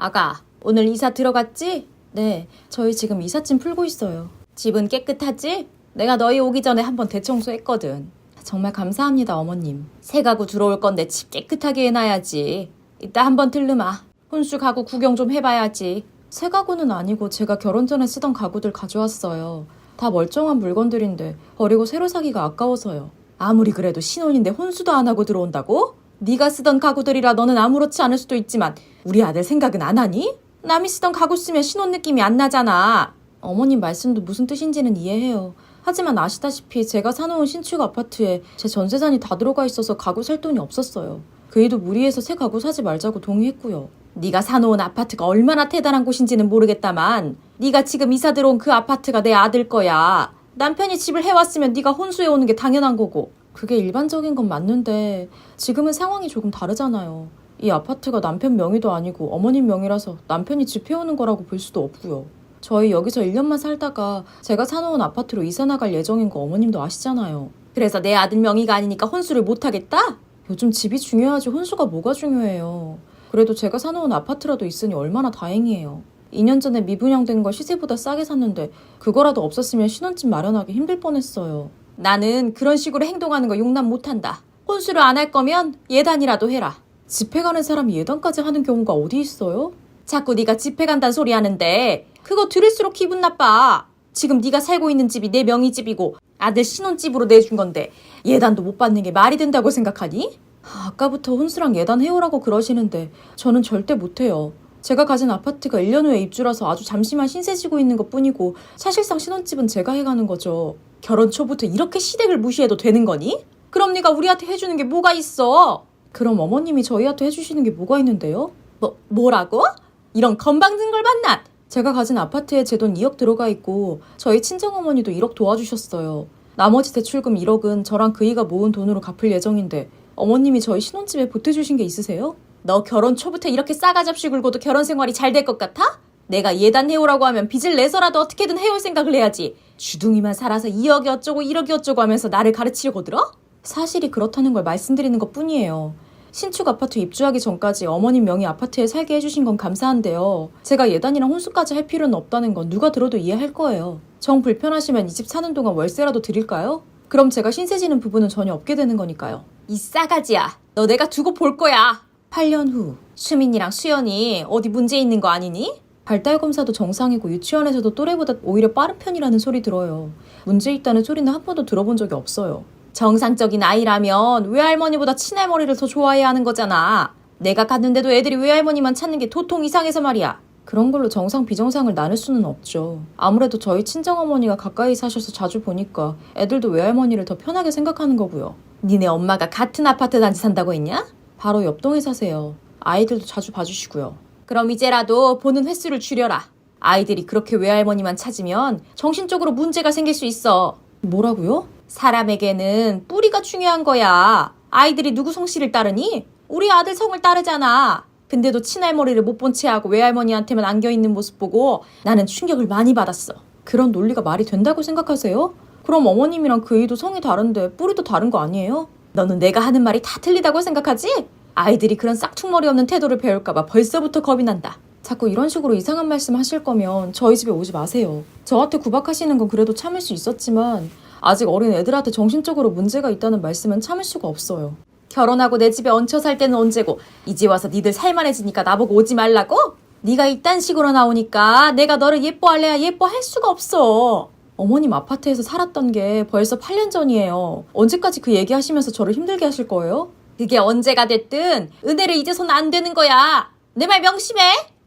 아가, 오늘 이사 들어갔지? 네, 저희 지금 이삿짐 풀고 있어요. 집은 깨끗하지? 내가 너희 오기 전에 한번 대청소했거든. 정말 감사합니다, 어머님. 새 가구 들어올 건데 집 깨끗하게 해놔야지. 이따 한번 들르마. 혼수 가구 구경 좀 해봐야지. 새 가구는 아니고 제가 결혼 전에 쓰던 가구들 가져왔어요. 다 멀쩡한 물건들인데 버리고 새로 사기가 아까워서요. 아무리 그래도 신혼인데 혼수도 안 하고 들어온다고? 네가 쓰던 가구들이라 너는 아무렇지 않을 수도 있지만 우리 아들 생각은 안 하니? 남이 쓰던 가구 쓰면 신혼 느낌이 안 나잖아. 어머님 말씀도 무슨 뜻인지는 이해해요. 하지만 아시다시피 제가 사놓은 신축 아파트에 제 전세산이 다 들어가 있어서 가구 살 돈이 없었어요. 그 애도 무리해서 새 가구 사지 말자고 동의했고요. 네가 사놓은 아파트가 얼마나 대단한 곳인지는 모르겠다만 네가 지금 이사 들어온 그 아파트가 내 아들 거야. 남편이 집을 해왔으면 네가 혼수해 오는 게 당연한 거고. 그게 일반적인 건 맞는데 지금은 상황이 조금 다르잖아요. 이 아파트가 남편 명의도 아니고 어머님 명의라서 남편이 집 해오는 거라고 볼 수도 없고요. 저희 여기서 1년만 살다가 제가 사놓은 아파트로 이사 나갈 예정인 거 어머님도 아시잖아요. 그래서 내 아들 명의가 아니니까 혼수를 못 하겠다? 요즘 집이 중요하지 혼수가 뭐가 중요해요. 그래도 제가 사놓은 아파트라도 있으니 얼마나 다행이에요. 2년 전에 미분양된 거 시세보다 싸게 샀는데 그거라도 없었으면 신혼집 마련하기 힘들 뻔했어요. 나는 그런 식으로 행동하는 거 용납 못한다. 혼수를 안 할 거면 예단이라도 해라. 집회 가는 사람이 예단까지 하는 경우가 어디 있어요? 자꾸 네가 집회 간다는 소리 하는데 그거 들을수록 기분 나빠. 지금 네가 살고 있는 집이 내 명의 집이고 아들 신혼집으로 내준 건데 예단도 못 받는 게 말이 된다고 생각하니? 아, 아까부터 혼수랑 예단 해오라고 그러시는데 저는 절대 못해요. 제가 가진 아파트가 1년 후에 입주라서 아주 잠시만 신세 지고 있는 것 뿐이고 사실상 신혼집은 제가 해가는 거죠. 결혼 초부터 이렇게 시댁을 무시해도 되는 거니? 그럼 네가 우리한테 해주는 게 뭐가 있어? 그럼 어머님이 저희한테 해주시는 게 뭐가 있는데요? 뭐, 뭐라고? 이런 건방진 걸 만나! 제가 가진 아파트에 제 돈 2억 들어가 있고 저희 친정어머니도 1억 도와주셨어요. 나머지 대출금 1억은 저랑 그이가 모은 돈으로 갚을 예정인데 어머님이 저희 신혼집에 보태주신 게 있으세요? 너 결혼 초부터 이렇게 싸가지 없이 굴고도 결혼 생활이 잘 될 것 같아? 내가 예단 해오라고 하면 빚을 내서라도 어떻게든 해올 생각을 해야지. 주둥이만 살아서 2억이 어쩌고 1억이 어쩌고 하면서 나를 가르치려고 들어? 사실이 그렇다는 걸 말씀드리는 것 뿐이에요. 신축 아파트 입주하기 전까지 어머님 명의 아파트에 살게 해주신 건 감사한데요. 제가 예단이랑 혼수까지 할 필요는 없다는 건 누가 들어도 이해할 거예요. 정 불편하시면 이 집 사는 동안 월세라도 드릴까요? 그럼 제가 신세 지는 부분은 전혀 없게 되는 거니까요. 이 싸가지야. 너 내가 두고 볼 거야. 8년 후 수민이랑 수연이 어디 문제 있는 거 아니니? 발달 검사도 정상이고 유치원에서도 또래보다 오히려 빠른 편이라는 소리 들어요. 문제 있다는 소리는 한 번도 들어본 적이 없어요. 정상적인 아이라면 외할머니보다 친할머니를 더 좋아해야 하는 거잖아. 내가 갔는데도 애들이 외할머니만 찾는 게 도통 이상해서 말이야. 그런 걸로 정상 비정상을 나눌 수는 없죠. 아무래도 저희 친정어머니가 가까이 사셔서 자주 보니까 애들도 외할머니를 더 편하게 생각하는 거고요. 니네 엄마가 같은 아파트 단지 산다고 했냐? 바로 옆동에 사세요. 아이들도 자주 봐주시고요. 그럼 이제라도 보는 횟수를 줄여라. 아이들이 그렇게 외할머니만 찾으면 정신적으로 문제가 생길 수 있어. 뭐라고요? 사람에게는 뿌리가 중요한 거야. 아이들이 누구 성씨를 따르니? 우리 아들 성을 따르잖아. 근데도 친할머니를 못 본 채 하고 외할머니한테만 안겨 있는 모습 보고 나는 충격을 많이 받았어. 그런 논리가 말이 된다고 생각하세요? 그럼 어머님이랑 그 이도 성이 다른데 뿌리도 다른 거 아니에요? 너는 내가 하는 말이 다 틀리다고 생각하지? 아이들이 그런 싹퉁머리 없는 태도를 배울까봐 벌써부터 겁이 난다. 자꾸 이런 식으로 이상한 말씀 하실 거면 저희 집에 오지 마세요. 저한테 구박하시는 건 그래도 참을 수 있었지만 아직 어린 애들한테 정신적으로 문제가 있다는 말씀은 참을 수가 없어요. 결혼하고 내 집에 얹혀 살 때는 언제고 이제 와서 니들 살만해지니까 나보고 오지 말라고? 네가 이딴 식으로 나오니까 내가 너를 예뻐할래야 예뻐할 수가 없어. 어머님 아파트에서 살았던 게 벌써 8년 전이에요. 언제까지 그 얘기하시면서 저를 힘들게 하실 거예요? 그게 언제가 됐든 은혜를 잊어서는 안 되는 거야. 내 말 명심해.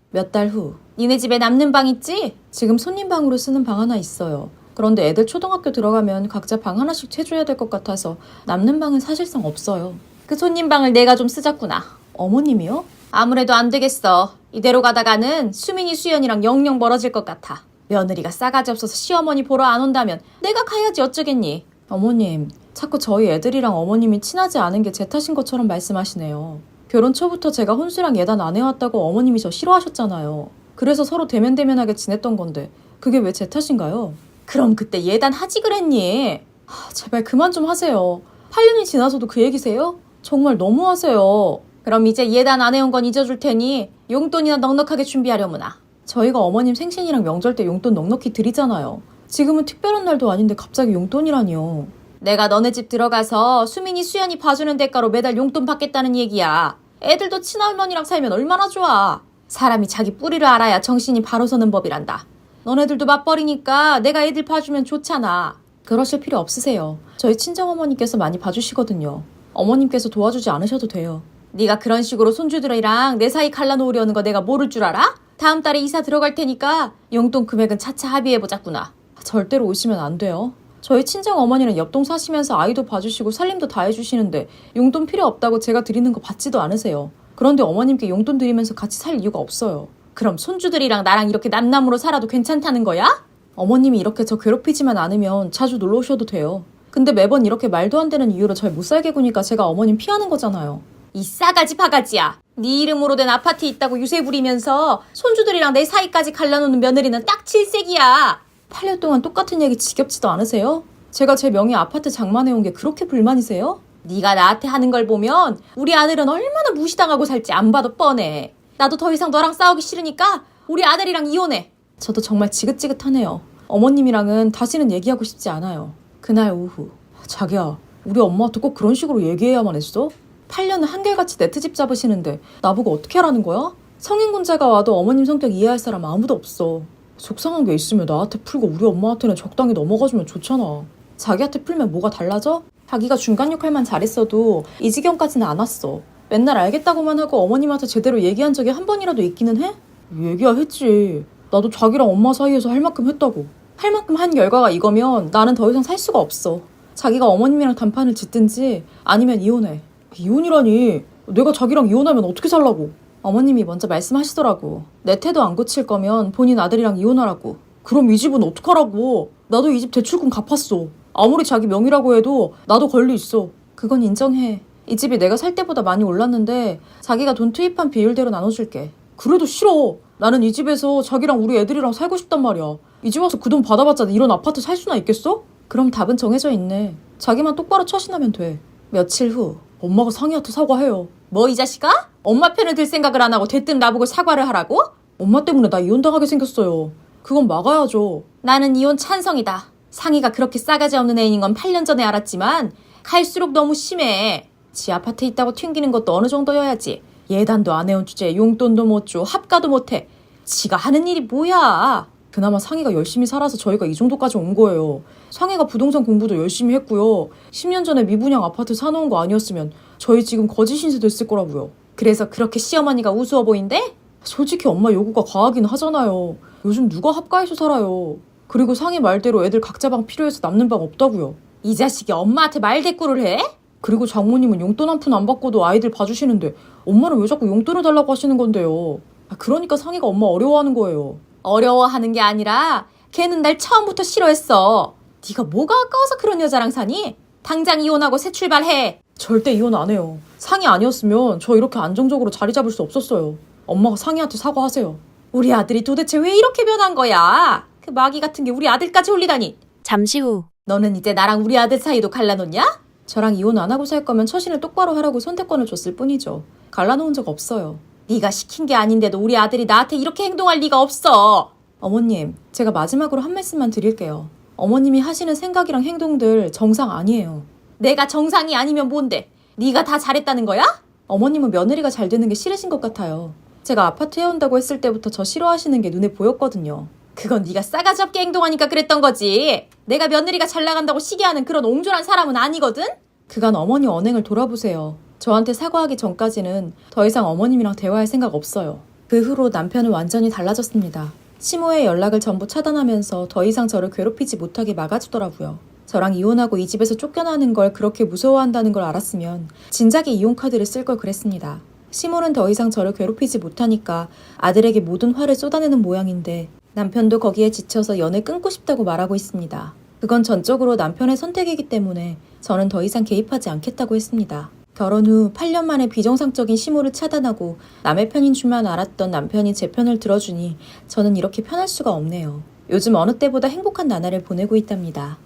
몇 달 후. 니네 집에 남는 방 있지? 지금 손님 방으로 쓰는 방 하나 있어요. 그런데 애들 초등학교 들어가면 각자 방 하나씩 채줘야 될 것 같아서 남는 방은 사실상 없어요. 그 손님 방을 내가 좀 쓰자꾸나. 어머님이요? 아무래도 안 되겠어. 이대로 가다가는 수민이 수연이랑 영영 멀어질 것 같아. 며느리가 싸가지 없어서 시어머니 보러 안 온다면 내가 가야지 어쩌겠니? 어머님, 자꾸 저희 애들이랑 어머님이 친하지 않은 게 제 탓인 것처럼 말씀하시네요. 결혼 초부터 제가 혼수랑 예단 안 해왔다고 어머님이 저 싫어하셨잖아요. 그래서 서로 대면대면하게 지냈던 건데 그게 왜 제 탓인가요? 그럼 그때 예단 하지 그랬니? 하, 제발 그만 좀 하세요. 8년이 지나서도 그 얘기세요? 정말 너무하세요. 그럼 이제 예단 안 해온 건 잊어줄 테니 용돈이나 넉넉하게 준비하려무나. 저희가 어머님 생신이랑 명절 때 용돈 넉넉히 드리잖아요. 지금은 특별한 날도 아닌데 갑자기 용돈이라니요. 내가 너네 집 들어가서 수민이 수연이 봐주는 대가로 매달 용돈 받겠다는 얘기야. 애들도 친할머니랑 살면 얼마나 좋아. 사람이 자기 뿌리를 알아야 정신이 바로 서는 법이란다. 너네들도 맞벌이니까 내가 애들 봐주면 좋잖아. 그러실 필요 없으세요. 저희 친정어머니께서 많이 봐주시거든요. 어머님께서 도와주지 않으셔도 돼요. 네가 그런 식으로 손주들이랑 내 사이 갈라놓으려는 거 내가 모를 줄 알아? 다음 달에 이사 들어갈 테니까 용돈 금액은 차차 합의해보자꾸나. 절대로 오시면 안 돼요. 저희 친정 어머니는 옆동 사시면서 아이도 봐주시고 살림도 다 해주시는데 용돈 필요 없다고 제가 드리는 거 받지도 않으세요. 그런데 어머님께 용돈 드리면서 같이 살 이유가 없어요. 그럼 손주들이랑 나랑 이렇게 남남으로 살아도 괜찮다는 거야? 어머님이 이렇게 저 괴롭히지만 않으면 자주 놀러 오셔도 돼요. 근데 매번 이렇게 말도 안 되는 이유로 절 못 살게 구니까 제가 어머님 피하는 거잖아요. 이 싸가지 바가지야. 네 이름으로 된 아파트 있다고 유세 부리면서 손주들이랑 내 사이까지 갈라놓는 며느리는 딱 칠색이야. 8년 동안 똑같은 얘기 지겹지도 않으세요? 제가 제 명의 아파트 장만해온 게 그렇게 불만이세요? 네가 나한테 하는 걸 보면 우리 아들은 얼마나 무시당하고 살지 안 봐도 뻔해. 나도 더 이상 너랑 싸우기 싫으니까 우리 아들이랑 이혼해. 저도 정말 지긋지긋하네요. 어머님이랑은 다시는 얘기하고 싶지 않아요. 그날 오후 자기야 우리 엄마한테 꼭 그런 식으로 얘기해야만 했어? 8년을 한결같이 내 트집 잡으시는데 나보고 어떻게 하라는 거야? 성인군자가 와도 어머님 성격 이해할 사람 아무도 없어. 속상한 게 있으면 나한테 풀고 우리 엄마한테는 적당히 넘어가주면 좋잖아. 자기한테 풀면 뭐가 달라져? 자기가 중간 역할만 잘했어도 이 지경까지는 안 왔어. 맨날 알겠다고만 하고 어머님한테 제대로 얘기한 적이 한 번이라도 있기는 해? 얘기야 했지. 나도 자기랑 엄마 사이에서 할 만큼 했다고. 할 만큼 한 결과가 이거면 나는 더 이상 살 수가 없어. 자기가 어머님이랑 단판을 짓든지 아니면 이혼해. 이혼이라니. 내가 자기랑 이혼하면 어떻게 살라고. 어머님이 먼저 말씀하시더라고. 내 태도 안 고칠 거면 본인 아들이랑 이혼하라고. 그럼 이 집은 어떡하라고. 나도 이 집 대출금 갚았어. 아무리 자기 명의라고 해도 나도 권리 있어. 그건 인정해. 이 집이 내가 살 때보다 많이 올랐는데 자기가 돈 투입한 비율대로 나눠줄게. 그래도 싫어. 나는 이 집에서 자기랑 우리 애들이랑 살고 싶단 말이야. 이 집 와서 그 돈 받아봤자 이런 아파트 살 수나 있겠어? 그럼 답은 정해져 있네. 자기만 똑바로 처신하면 돼. 며칠 후 엄마가 상희한테 사과해요. 뭐 이 자식아? 엄마 편을 들 생각을 안 하고 대뜸 나보고 사과를 하라고? 엄마 때문에 나 이혼당하게 생겼어요. 그건 막아야죠. 나는 이혼 찬성이다. 상희가 그렇게 싸가지 없는 애인 건 8년 전에 알았지만 갈수록 너무 심해. 지 아파트 있다고 튕기는 것도 어느 정도여야지. 예단도 안 해온 주제에 용돈도 못 줘, 합가도 못 해. 지가 하는 일이 뭐야? 그나마 상희가 열심히 살아서 저희가 이 정도까지 온 거예요. 상희가 부동산 공부도 열심히 했고요. 10년 전에 미분양 아파트 사놓은 거 아니었으면 저희 지금 거짓 신세 됐을 거라고요. 그래서 그렇게 시어머니가 우스워 보인대? 솔직히 엄마 요구가 과하긴 하잖아요. 요즘 누가 합가해서 살아요. 그리고 상희 말대로 애들 각자 방 필요해서 남는 방 없다고요. 이 자식이 엄마한테 말 대꾸를 해? 그리고 장모님은 용돈 한 푼 안 받고도 아이들 봐주시는데 엄마는 왜 자꾸 용돈을 달라고 하시는 건데요. 아, 그러니까 상희가 엄마 어려워하는 거예요. 어려워하는 게 아니라 걔는 날 처음부터 싫어했어. 네가 뭐가 아까워서 그런 여자랑 사니? 당장 이혼하고 새 출발해. 절대 이혼 안 해요. 상희 아니었으면 저 이렇게 안정적으로 자리 잡을 수 없었어요. 엄마가 상희한테 사과하세요. 우리 아들이 도대체 왜 이렇게 변한 거야? 그 마귀 같은 게 우리 아들까지 홀리다니. 잠시 후 너는 이제 나랑 우리 아들 사이도 갈라놓냐? 저랑 이혼 안 하고 살 거면 처신을 똑바로 하라고 선택권을 줬을 뿐이죠. 갈라놓은 적 없어요. 네가 시킨 게 아닌데도 우리 아들이 나한테 이렇게 행동할 리가 없어. 어머님, 제가 마지막으로 한 말씀만 드릴게요. 어머님이 하시는 생각이랑 행동들 정상 아니에요. 내가 정상이 아니면 뭔데? 네가 다 잘했다는 거야? 어머님은 며느리가 잘 되는 게 싫으신 것 같아요. 제가 아파트 해온다고 했을 때부터 저 싫어하시는 게 눈에 보였거든요. 그건 네가 싸가지 없게 행동하니까 그랬던 거지. 내가 며느리가 잘 나간다고 시기하는 그런 옹졸한 사람은 아니거든? 그간 어머니 언행을 돌아보세요. 저한테 사과하기 전까지는 더 이상 어머님이랑 대화할 생각 없어요. 그 후로 남편은 완전히 달라졌습니다. 시모의 연락을 전부 차단하면서 더 이상 저를 괴롭히지 못하게 막아주더라고요. 저랑 이혼하고 이 집에서 쫓겨나는 걸 그렇게 무서워한다는 걸 알았으면 진작에 이혼 카드를 쓸 걸 그랬습니다. 시모는 더 이상 저를 괴롭히지 못하니까 아들에게 모든 화를 쏟아내는 모양인데 남편도 거기에 지쳐서 연애 끊고 싶다고 말하고 있습니다. 그건 전적으로 남편의 선택이기 때문에 저는 더 이상 개입하지 않겠다고 했습니다. 결혼 후 8년 만에 비정상적인 시모를 차단하고 남의 편인 줄만 알았던 남편이 제 편을 들어주니 저는 이렇게 편할 수가 없네요. 요즘 어느 때보다 행복한 나날을 보내고 있답니다.